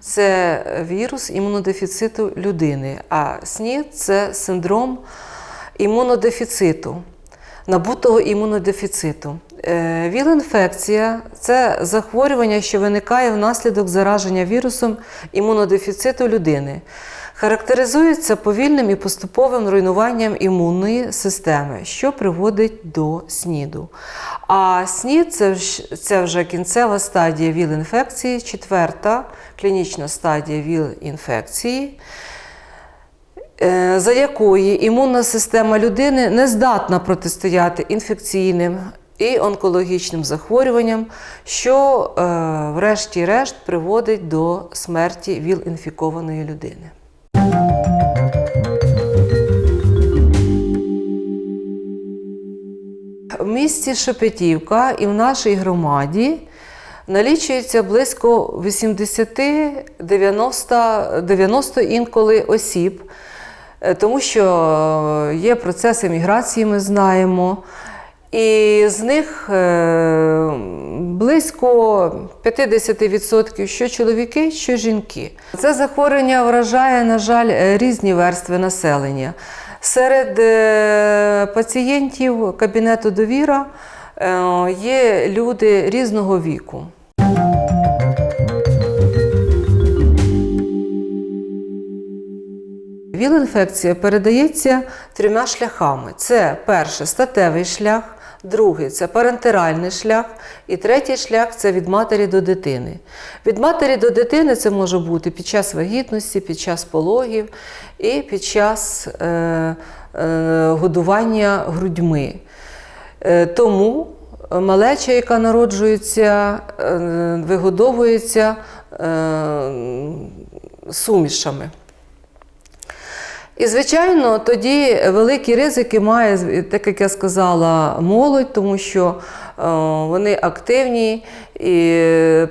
це вірус імунодефіциту людини, а СНІД це синдром імунодефіциту, набутого імунодефіциту. Е, Віл-інфекція це захворювання, що виникає внаслідок зараження вірусом імунодефіциту людини. Характеризується повільним і поступовим руйнуванням імунної системи, що приводить до СНІДу. А СНІД це, вже кінцева стадія ВІЛ-інфекції, четверта клінічна стадія ВІЛ-інфекції е, за якої імунна система людини не здатна протистояти інфекційним і онкологічним захворюванням, що, е, врешті-решт, приводить до смерті ВІЛ-інфікованої людини. Місті Шепетівка і в нашій громаді налічується близько 80-90 90 інколи осіб, Е, тому що е, є процес еміграції, ми знаємо. І з них е, близько 50% що чоловіки, що жінки. Це захворювання вражає, на жаль, різні верстви населення. Серед е, пацієнтів кабінету довіра е, є люди різного віку. Віл-інфекція передається трьома шляхами: це перше статевий шлях, другий це парентеральний шлях, і третій шлях це від матері до дитини. Від матері до дитини це може бути під час вагітності, під час пологів і під час е, е, годування грудьми. Е, Тому малеча, яка народжується, е, вигодовується е, сумішами. І, звичайно, тоді великі ризики має, так як я сказала, молодь, тому що е, вони активні і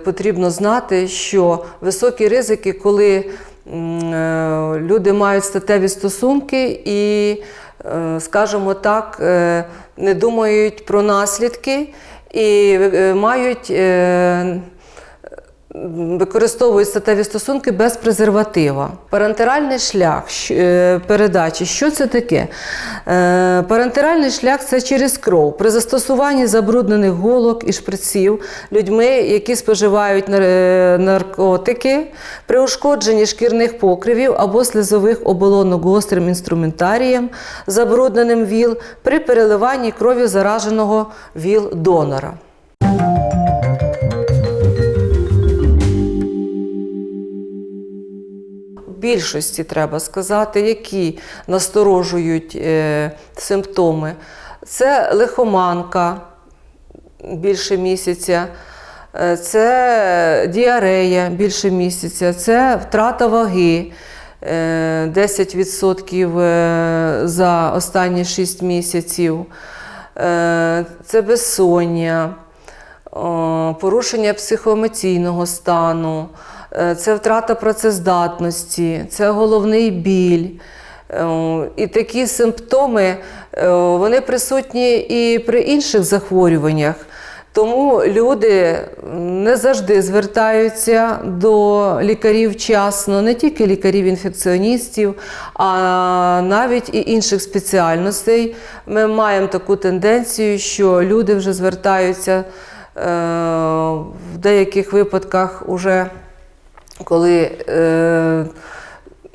потрібно знати, що високі ризики, коли е, люди мають статеві стосунки і, е, скажімо так, не думають про наслідки і мають. Використовують статеві стосунки без презерватива. Парентеральний шлях е, передачі, що це таке? Е, Парентеральний шлях це через кров. При застосуванні забруднених голок і шприців людьми, які споживають е, наркотики, при ушкодженні шкірних покривів або слизових оболонок гострим інструментарієм, забрудненим ВІЛ, при переливанні крові зараженого ВІЛ-донора. Більшості треба сказати, які насторожують е, симптоми. Це лихоманка більше місяця, е, це діарея більше місяця, це втрата ваги. е, 10% е, за останні 6 місяців, це безсоння, порушення психоемоційного стану, це втрата працездатності, це головний біль. Е, І такі симптоми е, вони присутні і при інших захворюваннях. Тому люди не завжди звертаються до лікарів вчасно, не тільки лікарів-інфекціоністів, а навіть і інших спеціальностей. Ми маємо таку тенденцію, що люди вже звертаються е, в деяких випадках уже коли е,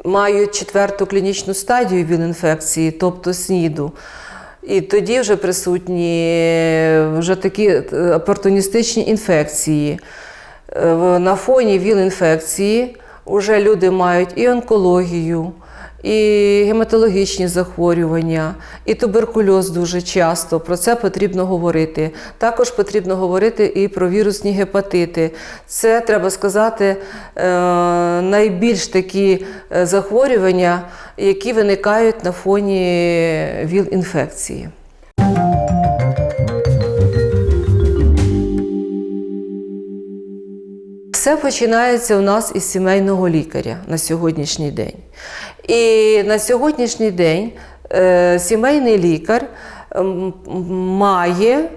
мають четверту клінічну стадію ВІЛ-інфекції, тобто СНІДу. І тоді вже присутні вже такі е, опортуністичні інфекції. Е, На фоні ВІЛ-інфекції вже люди мають і онкологію, і гематологічні захворювання, і туберкульоз дуже часто. Про це потрібно говорити. Також потрібно говорити і про вірусні гепатити. Це треба сказати е, найбільш такі е, захворювання, які виникають на фоні ВІЛ-інфекції. Все починається у нас із сімейного лікаря на сьогоднішній день. І на сьогоднішній день е, сімейний лікар має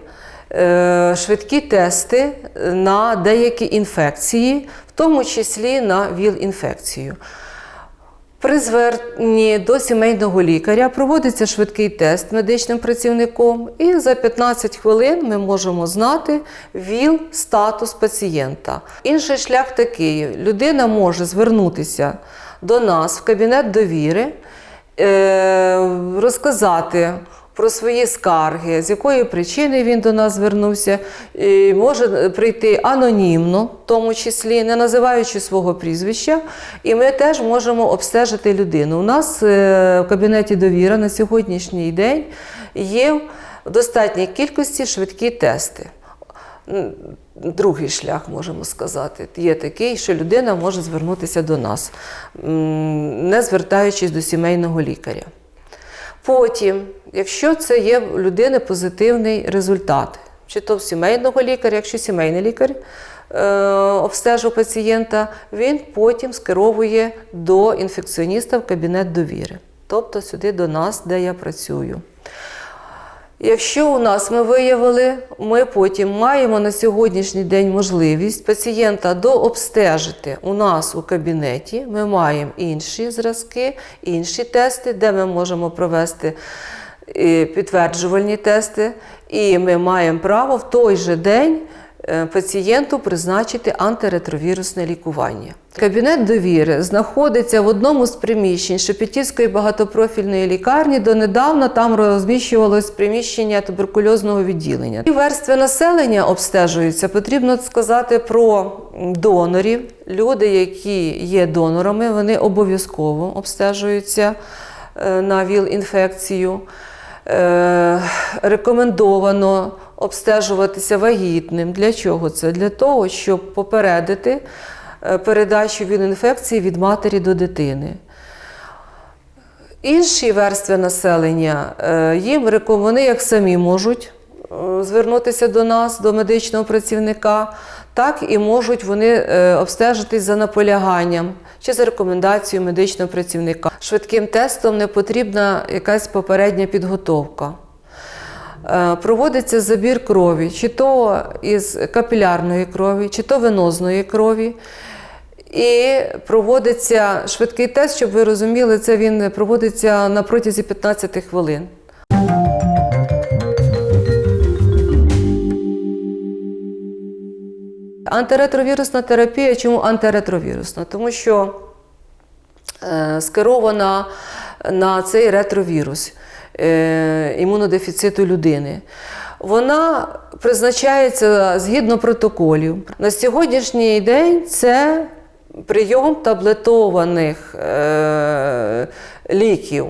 е, швидкі тести на деякі інфекції, в тому числі на ВІЛ-інфекцію. При зверненні до сімейного лікаря проводиться швидкий тест медичним працівником, і за 15 хвилин ми можемо знати ВІЛ статус пацієнта. Інший шлях такий: людина може звернутися до нас в кабінет довіри, е, розказати. Про свої скарги, з якої причини він до нас звернувся, і може прийти анонімно, в тому числі, не називаючи свого прізвища, і ми теж можемо обстежити людину. У нас е, в кабінеті довіра на сьогоднішній день є в достатній кількості швидкі тести. Другий шлях, можемо сказати, є такий, що людина може звернутися до нас, не звертаючись до сімейного лікаря. Потім, якщо це є у людини позитивний результат, чи то в сімейного лікаря, якщо сімейний лікар е, обстежив пацієнта, він потім скеровує до інфекціоніста в кабінет довіри, тобто сюди до нас, де я працюю. Якщо у нас ми виявили, ми потім маємо на сьогоднішній день можливість пацієнта дообстежити у нас у кабінеті. Ми маємо інші зразки, інші тести, де ми можемо провести е, підтверджувальні тести, і ми маємо право в той же день пацієнту призначити антиретровірусне лікування. Кабінет довіри знаходиться в одному з приміщень Шепетівської багатопрофільної лікарні. Донедавна там розміщувалось приміщення туберкульозного відділення. І верстви населення обстежуються. Потрібно сказати про донорів. Люди, які є донорами, вони обов'язково обстежуються е, на ВІЛ-інфекцію. Е, Рекомендовано обстежуватися вагітним. Для чого це? Для того, щоб попередити е, передачу ВІЛ-інфекції від матері до дитини. Інші верстви населення, е, їм вони як самі можуть звернутися до нас, до медичного працівника, так і можуть вони е, обстежитись за наполяганням чи за рекомендацією медичного працівника. Швидким тестом не потрібна якась попередня підготовка. Е, Проводиться забір крові, чи то із капілярної крові, чи то венозної крові. І проводиться швидкий тест, щоб ви розуміли, це він проводиться на протязі 15 хвилин. Антиретровірусна терапія. Чому антиретровірусна? Тому що е, скерована на цей ретровірус е, імунодефіциту людини. Вона призначається згідно протоколів. На сьогоднішній день це прийом таблетованих е, ліків.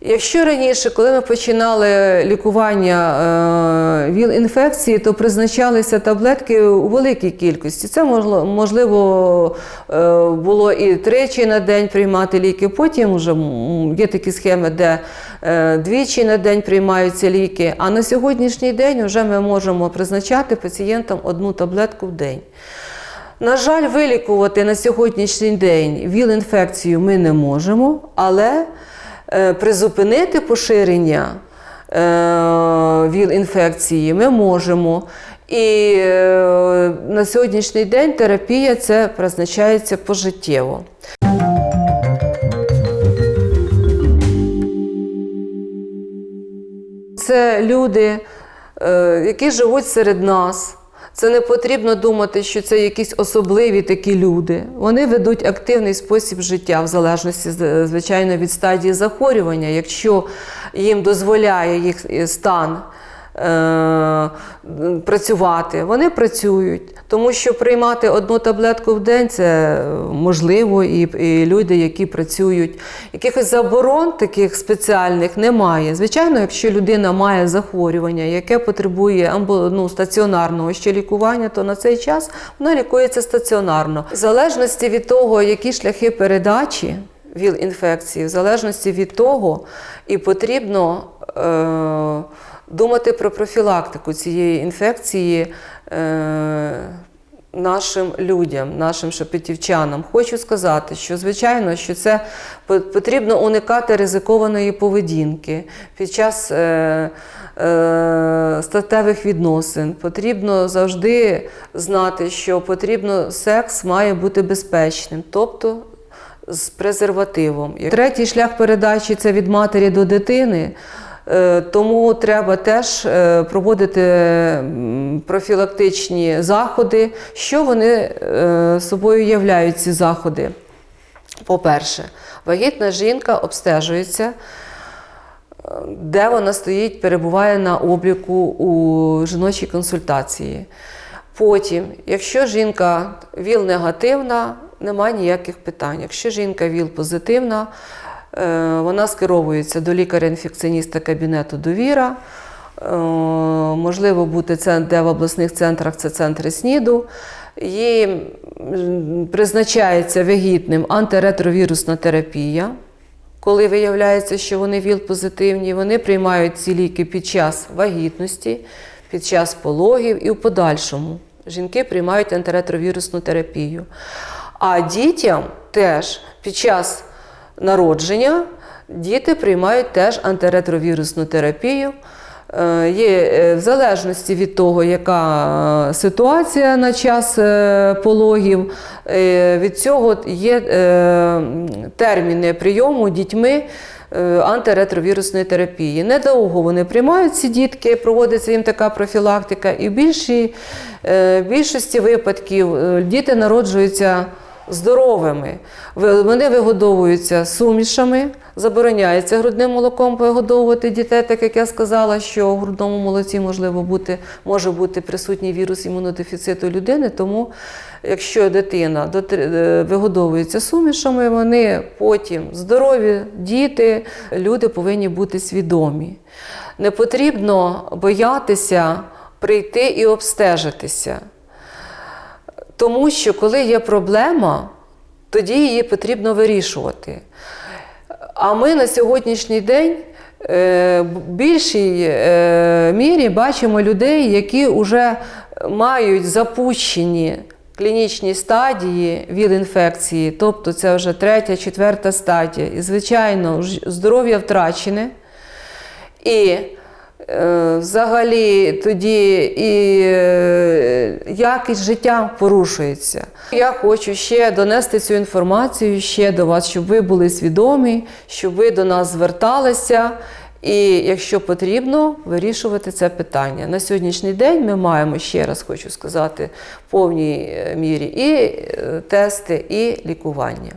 Якщо раніше, коли ми починали лікування е, ВІЛ-інфекції, то призначалися таблетки у великій кількості. Це можливо е, було і тричі на день приймати ліки. Потім вже є такі схеми, де е, двічі на день приймаються ліки. А на сьогоднішній день вже ми можемо призначати пацієнтам одну таблетку в день. На жаль, вилікувати на сьогоднішній день ВІЛ-інфекцію ми не можемо, але призупинити поширення е, ВІЛ-інфекції ми можемо. І е, на сьогоднішній день терапія це призначається пожиттєво. Це люди, е, які живуть серед нас. Це не потрібно думати, що це якісь особливі такі люди. Вони ведуть активний спосіб життя в залежності, звичайно, від стадії захворювання. Якщо їм дозволяє їх стан е, працювати, вони працюють. Тому що приймати одну таблетку в день це можливо, і, і люди, які працюють. Якихось заборон таких спеціальних немає. Звичайно, якщо людина має захворювання, яке потребує ну, стаціонарного ще лікування, то на цей час вона лікується стаціонарно. В залежності від того, які шляхи передачі ВІЛ-інфекції, в залежності від того, і потрібно. Е- думати про профілактику цієї інфекції е, нашим людям, нашим шепетівчанам. Хочу сказати, що звичайно, що це потрібно уникати ризикованої поведінки під час е, е, статевих відносин. Потрібно завжди знати, що потрібно секс має бути безпечним, тобто з презервативом. Третій шлях передачі це від матері до дитини. Е, Тому треба теж е, проводити профілактичні заходи. Що вони е, собою являють ці заходи? По-перше, вагітна жінка обстежується, де вона стоїть, перебуває на обліку у жіночій консультації. Потім, якщо жінка ВІЛ-негативна, немає ніяких питань. Якщо жінка ВІЛ-позитивна, е, вона скеровується до лікаря-інфекціоніста кабінету довіра. Е, Можливо, бути де в обласних центрах це центри СНІДу. Їй призначається вагітним антиретровірусна терапія. Коли виявляється, що вони ВІЛ-позитивні, вони приймають ці ліки під час вагітності, під час пологів і в подальшому. Жінки приймають антиретровірусну терапію. А дітям теж під час народження діти приймають теж антиретровірусну терапію. Е, Є е, в залежності від того, яка е, ситуація на час пологів, від цього є терміни прийому дітьми антиретровірусної терапії. Недовго вони приймають ці дітки, проводиться їм така профілактика, і в більшості випадків діти народжуються здоровими. Вони вигодовуються сумішами, забороняється грудним молоком вигодовувати дітей, так як я сказала, що у грудному молоці можливо бути, може бути присутній вірус імунодефіциту людини. Тому, якщо дитина е, вигодовується сумішами, вони потім здорові діти, люди повинні бути свідомі. Не потрібно боятися прийти і обстежитися. Тому що коли є проблема, тоді її потрібно вирішувати. А ми на сьогоднішній день е, в більшій е, мірі бачимо людей, які вже мають запущені клінічні стадії ВІЛ-інфекції, тобто це вже третя, четверта стадія. І, звичайно, здоров'я втрачене. І взагалі тоді і е, якість життя порушується. Я хочу ще донести цю інформацію ще до вас, щоб ви були свідомі, щоб ви до нас зверталися. І якщо потрібно, вирішувати це питання. На сьогоднішній день ми маємо, ще раз хочу сказати, в повній е, мірі і е, тести, і лікування.